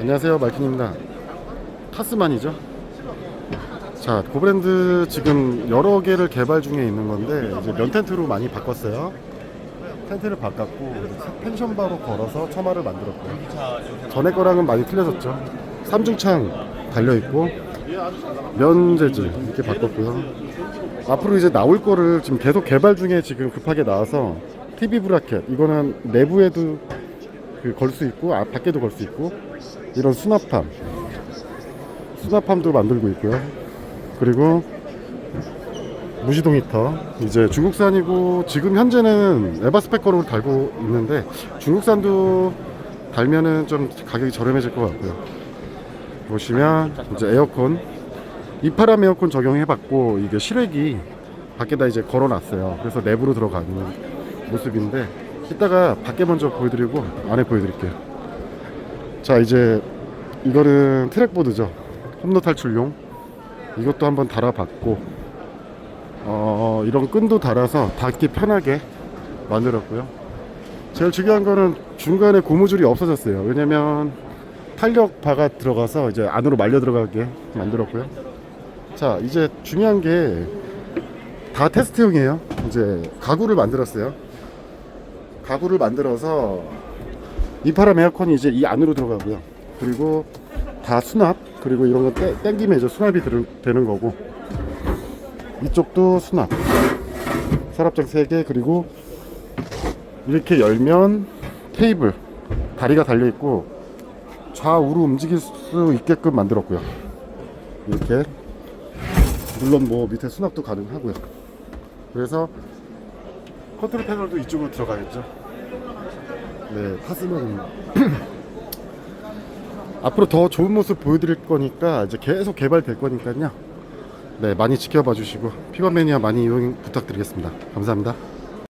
안녕하세요 말킨입니다. 타스만이죠? 자 고브랜드 지금 여러 개를 개발 중에 있는 건데 이제 면 텐트로 많이 바꿨어요. 텐트를 바꿨고 펜션 바로 걸어서 처마를 만들었고요. 전에 거랑은 많이 틀려졌죠. 삼중창 달려있고 면 재질 이렇게 바꿨고요. 앞으로 이제 나올 거를 지금 계속 개발 중에 지금 급하게 나와서 TV 브라켓 이거는 내부에도 그 걸 수 있고 아, 밖에도 걸 수 있고 이런 수납함. 수납함도 만들고 있고요. 그리고 무시동 히터. 이제 중국산이고 지금 현재는 에바스펙 거로 달고 있는데 중국산도 달면은 좀 가격이 저렴해질 것 같고요. 보시면 이제 에어컨. 이파람 에어컨 적용해봤고 이게 실외기 밖에다 이제 걸어놨어요. 그래서 내부로 들어가는 모습인데 이따가 밖에 먼저 보여드리고 안에 보여드릴게요 자 이제 이거는 트랙보드죠. 홈로 탈출용. 이것도 한번 달아봤고 어 이런 끈도 달아서 닿기 편하게 만들었고요. 제일 중요한 거는 중간에 고무줄이 없어졌어요. 왜냐면 탄력 바가 들어가서 이제 안으로 말려 들어가게 만들었고요. 자 이제 중요한 게 다 테스트용이에요. 이제 가구를 만들었어요. 가구를 만들어서 이파람 에어컨이 이제 이 안으로 들어가고요. 그리고 다 수납 그리고 이런 거 땡- 땡기면 이제 수납이 들, 되는 거고 이쪽도 수납 서랍장 3개 그리고 이렇게 열면 테이블 다리가 달려 있고 좌우로 움직일 수 있게끔 만들었고요. 이렇게 물론 뭐 밑에 수납도 가능하고요. 그래서 컨트롤 패널도 이쪽으로 들어가겠죠. 네, 타스는 앞으로 더 좋은 모습 보여드릴 거니까 이제 계속 개발될 거니까요. 네, 많이 지켜봐 주시고 피건 매니아 많이 이용 부탁드리겠습니다. 감사합니다.